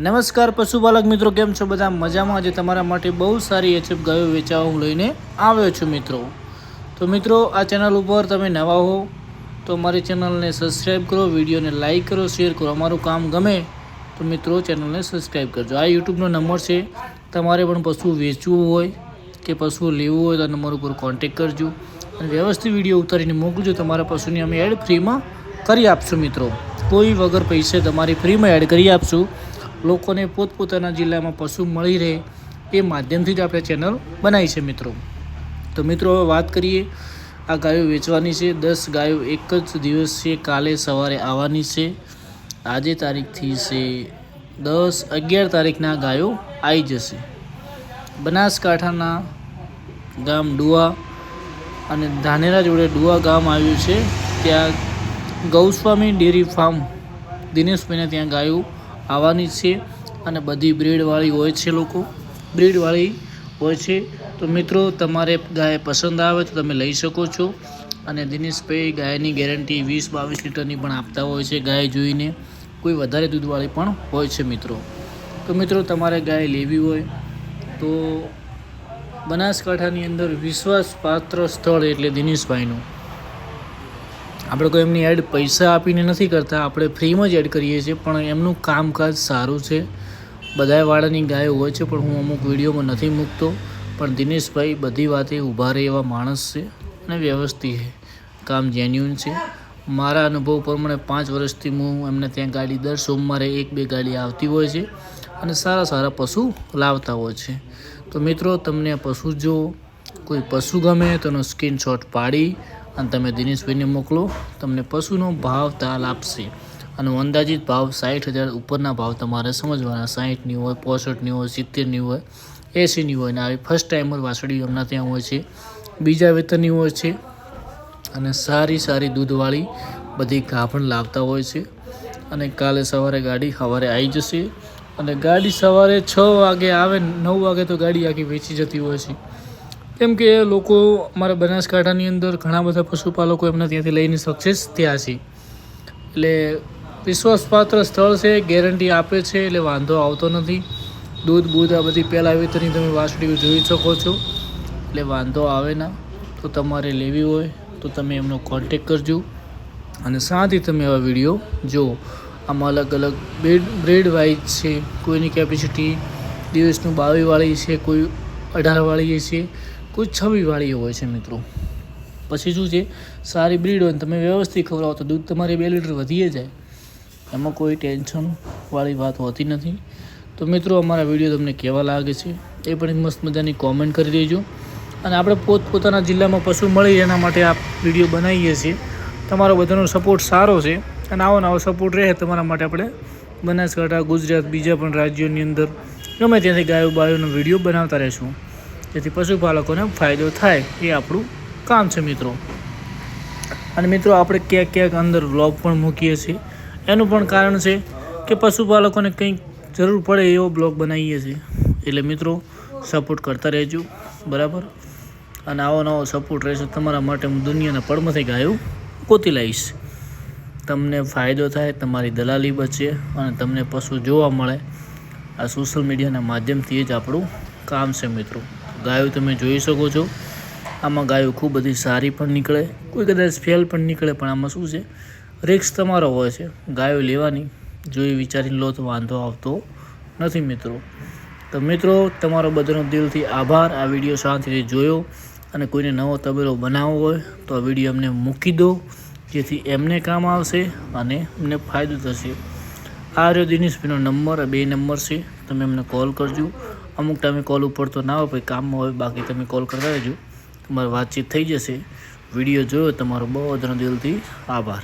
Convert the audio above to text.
નમસ્કાર પશુપાલક મિત્રો, કેમ છો બધા? મજામાં? આજે તમારા માટે બહુ સારી એચએફ ગાયો વેચાવા હું લઈને આવ્યો છું મિત્રો. તો મિત્રો, આ ચેનલ ઉપર તમે નવા હો, તો અમારી ચેનલને સબસ્ક્રાઈબ કરો, વિડીયોને લાઇક કરો શેર કરો. અમારું કામ ગમે તો મિત્રો ચેનલને સબસ્ક્રાઈબ કરજો. આ યુટ્યુબનો નંબર છે. તમારે પણ પશુ વેચવું હોય કે પશુ લેવું હોય તો નંબર ઉપર કોન્ટેક કરજો. અને વ્યવસ્થિત વીડિયો ઉતારીને મોકલજો. તમારા પશુની અમે એડ ફ્રીમાં કરી આપશું મિત્રો. કોઈ વગર પૈસે તમારી ફ્રીમાં એડ કરી આપશું. લોકોને પોતપોતાના જિલ્લામાં પશુ મળી રહે એ માધ્યમથી જ આપણે ચેનલ બનાવી છે મિત્રો. તો મિત્રો, હવે વાત કરીએ, આ ગાયો વેચવાની છે. દસ ગાયો એક જ દિવસ છે, કાલે સવારે આવવાની છે. આજે તારીખથી છે દસ અગિયાર તારીખના ગાયો આવી જશે. બનાસકાંઠાના ગામ ડુઆ અને ધાનેરા જોડે ડુઆ ગામ આવ્યું છે. ત્યાં ગૌસ્વામી ડેરી ફાર્મ દિનેશભાઈને ત્યાં ગાયો આવવાની છે અને બધી બ્રીડવાળી હોય છે લોકો. બ્રીડવાળી હોય છે. તો મિત્રો, તમારે ગાય પસંદ આવે તો તમે લઈ શકો છો. અને દિનેશભાઈ ગાયની ગેરંટી વીસ બાવીસ લીટરની પણ આપતા હોય છે ગાય જોઈને. કોઈ વધારે દૂધવાળી પણ હોય છે મિત્રો. તો મિત્રો, તમારે ગાય લેવી હોય તો બનાસકાંઠાની અંદર વિશ્વાસપાત્ર સ્થળ એટલે દિનેશભાઈનું. આપણે કોઈ એમની એડ પૈસા આપીને નથી કરતા, આપણે ફ્રીમાં જ એડ કરીએ છીએ, પણ એમનું કામકાજ સારું છે. બધાય વાળાની ગાયો હોય છે, પણ હું અમુક વિડીયોમાં નથી મૂકતો. પણ દિનેશભાઈ બધી વાતે ઊભા રહે એવા માણસ છે અને વ્યવસ્થિત છે. કામ જેન્યુન છે. મારા અનુભવ પ્રમાણે પાંચ વર્ષથી હું એમને ત્યાં ગાડી દર સોમવારે એક બે ગાડી આવતી હોય છે અને સારા સારા પશુ લાવતા હોય છે. તો મિત્રો, તમને આ પશુ જો કોઈ પશુ ગમે, તો એનો સ્ક્રીનશોટ પાડી અને તમે દિનેશભાઈને મોકલો, તમને પશુનો ભાવ તાલ આપશે. અને અંદાજિત ભાવ સાઠ હજાર ઉપરના ભાવ તમારે સમજવાના સાઠની હોય, પોસઠની હોય, સિત્તેરની હોય, એંસીની હોય. ને આવી ફર્સ્ટ ટાઈમર વાસળી હમણાં ત્યાં હોય છે. બીજા વેતનની હોય છે. અને સારી સારી દૂધવાળી બધી ઘા પણ લાવતા હોય છે. અને કાલે સવારે ગાડી સવારે આવી જશે. અને ગાડી સવારે છ વાગે આવે, નવ વાગે તો ગાડી આખી વેચી જતી હોય છે. કેમ કે લોકો અમારા બનાસકાંઠાની અંદર ઘણા બધા પશુપાલકો એમના ત્યાંથી લઈને સક્સેસ થયા છે. એટલે વિશ્વાસપાત્ર સ્થળ છે, ગેરંટી આપે છે, એટલે વાંધો આવતો નથી. દૂધ, બૂધ આ બધી પહેલાં વેતરની તમે વાસળીઓ જોઈ શકો છો. એટલે વાંધો આવે ના. તો તમારે લેવી હોય તો તમે એમનો કોન્ટેક કરજો. અને સાથે તમે આ વીડિયો જુઓ. આમાં અલગ અલગ બ્રેડ બ્રેડ વાઇઝ છે, કોઈની કેપેસિટી દિવસનું બાવીસવાળી છે, કોઈ અઢારવાળી છે. કોઈ છબીવાળી હોય છે મિત્રો. પછી શું છે? સારી બ્રીડ હોય તમે વ્યવસ્થિત ખવડાવો તો દૂધ તમારી બે લીટર વધીએ જાય. એમાં કોઈ ટેન્શનવાળી વાત હોતી નથી. તો મિત્રો, અમારા વીડિયો તમને કેવા લાગે છે એ પણ મસ્ત મજાની કોમેન્ટ કરી દેજો. અને આપણે પોતપોતાના જિલ્લામાં પશુ મળી એના માટે આ વીડિયો બનાવીએ છીએ. તમારો બધાનો સપોર્ટ સારો છે અને આવો નવો સપોર્ટ રહે તમારા માટે આપણે બનાસકાંઠા, ગુજરાત, બીજા પણ રાજ્યોની અંદર. ગમે ત્યાંથી ગાયો બાયોનો વીડિયો બનાવતા રહેશું. જેથી પશુપાલકોને ફાયદો થાય એ આપણું કામ છે મિત્રો. અને મિત્રો, આપણે ક્યાંક ક્યાંક અંદર વ્લોગ પણ મૂકીએ છીએ. એનું પણ કારણ છે કે પશુપાલકોને કંઈક જરૂર પડે એવો બ્લોગ બનાવીએ છીએ. એટલે મિત્રો સપોર્ટ કરતા રહેજો. બરાબર? અને આવો નવો સપોર્ટ રહેશે તમારા માટે હું દુનિયાના પડમાંથી ગાયું ગોતી લાવીશ તમને ફાયદો થાય, તમારી દલાલી બચે અને તમને પશુ જોવા મળે. આ સોશિયલ મીડિયાના માધ્યમથી જ આપણું કામ છે મિત્રો. ગાયો તમે જોઈ શકો છો. આમાં ગાયો ખૂબ બધી સારી પણ નીકળે, કોઈ કદાચ ફેલ પણ નીકળે, પણ આમાં શું છે? રિક્સ તમારો હોય છે. ગાયો લેવાની જોઈ વિચારીને લો તો વાંધો આવતો નથી મિત્રો. તો મિત્રો, તમારો બધાનો દિલથી આભાર. આ વીડિયો શાંતિથી જોયો અને કોઈને નવો તબેલો બનાવવો હોય તો આ વીડિયો અમને મૂકી દો, જેથી એમને કામ આવશે અને એમને ફાયદો થશે. આ રહ્યો દિનેશભાઈનો નંબર બે નંબર છે. તમે એમને કોલ કરજો. અમુક ટાઈમે કોલ ઉપર તો ના હોય કામમાં હોય, બાકી તમે કોલ કરતા રહેજો. તમારી વાતચીત થઈ જશે. વીડિયો જોયો, તમારો બહુ દિલથી આભાર.